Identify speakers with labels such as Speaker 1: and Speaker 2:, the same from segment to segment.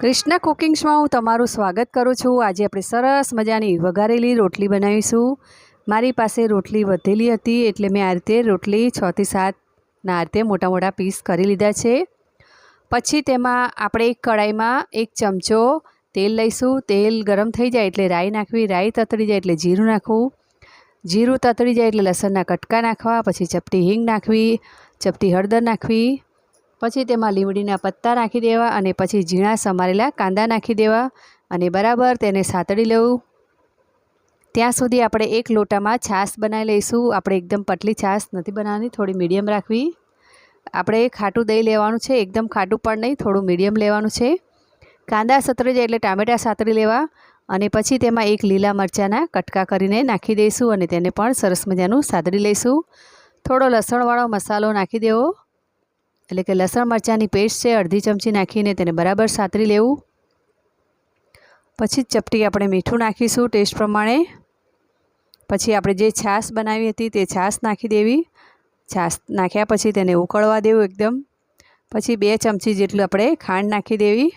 Speaker 1: કૃષ્ણ કુકિંગ્સમાં હું તમારું સ્વાગત કરું છું. આજે આપણે સરસ મજાની વઘારેલી રોટલી બનાવીશું. મારી પાસે રોટલી વધેલી હતી એટલે મેં આ રીતે રોટલી છથી સાતના આ રીતે મોટા મોટા પીસ કરી લીધા છે. પછી તેમાં આપણે એક કડાઈમાં એક ચમચો તેલ લઈશું. તેલ ગરમ થઈ જાય એટલે રાઈ નાખવી. રાઈ તતડી જાય એટલે જીરું નાખવું. જીરું તતડી જાય એટલે લસણના કટકા નાખવા. પછી ચપટી હિંગ નાખવી. ચપટી હળદર નાખવી. પછી તેમાં લીમડીના પત્તા નાખી દેવા અને પછી ઝીણા સમારેલા કાંદા નાખી દેવા અને બરાબર તેને સાતડી લેવું. ત્યાં સુધી આપણે એક લોટામાં છાશ બનાવી લઈશું. આપણે એકદમ પતલી છાશ નથી બનાવવાની, થોડી મીડિયમ રાખવી. આપણે ખાટું દહીં લેવાનું છે, એકદમ ખાટું પણ નહીં, થોડું મીડિયમ લેવાનું છે. કાંદા સતરી જાય એટલે ટામેટાં સાતરી લેવા અને પછી તેમાં એક લીલા મરચાંના કટકા કરીને નાખી દઈશું અને તેને પણ સરસ મજાનું સાતરી લઈશું. થોડો લસણવાળો મસાલો નાખી દેવો. એટલે કે લસણ મરચાંની પેસ્ટ છે, અડધી ચમચી નાખીને તેને બરાબર સાતરી લેવું. પછી ચપટી આપણે મીઠું નાખીશું ટેસ્ટ પ્રમાણે. પછી આપણે જે છાશ બનાવી હતી તે છાશ નાખી દેવી. છાશ નાખ્યા પછી તેને ઉકળવા દેવું એકદમ. પછી બે ચમચી જેટલું આપણે ખાંડ નાખી દેવી.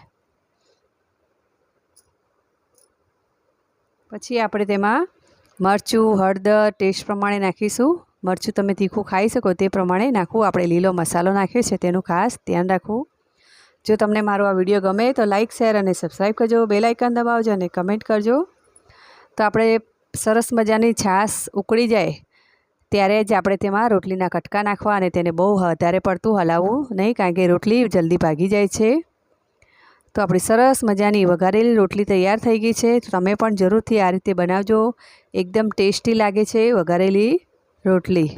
Speaker 1: પછી આપણે તેમાં મરચું, હળદર ટેસ્ટ પ્રમાણે નાખીશું. મરચું તમે તીખું ખાઈ શકો તે પ્રમાણે નાખવું. આપણે લીલો મસાલો નાખ્યો છે તેનું ખાસ ધ્યાન રાખવું. જો તમને મારો આ વીડિયો ગમે તો લાઇક શેર અને સબસ્ક્રાઈબ કરજો. બે લાઇકન દબાવજો અને કમેન્ટ કરજો. તો આપણે સરસ મજાની છાશ ઉકળી જાય ત્યારે જ આપણે તેમાં રોટલીના કટકા નાખવા અને તેને બહુ વધારે પડતું હલાવવું નહીં કારણ કે રોટલી જલ્દી ભાગી જાય છે. તો આપણી સરસ મજાની વઘારેલી રોટલી તૈયાર થઈ ગઈ છે. તમે પણ જરૂરથી આ રીતે બનાવજો. એકદમ ટેસ્ટી લાગે છે વઘારેલી. રોટલી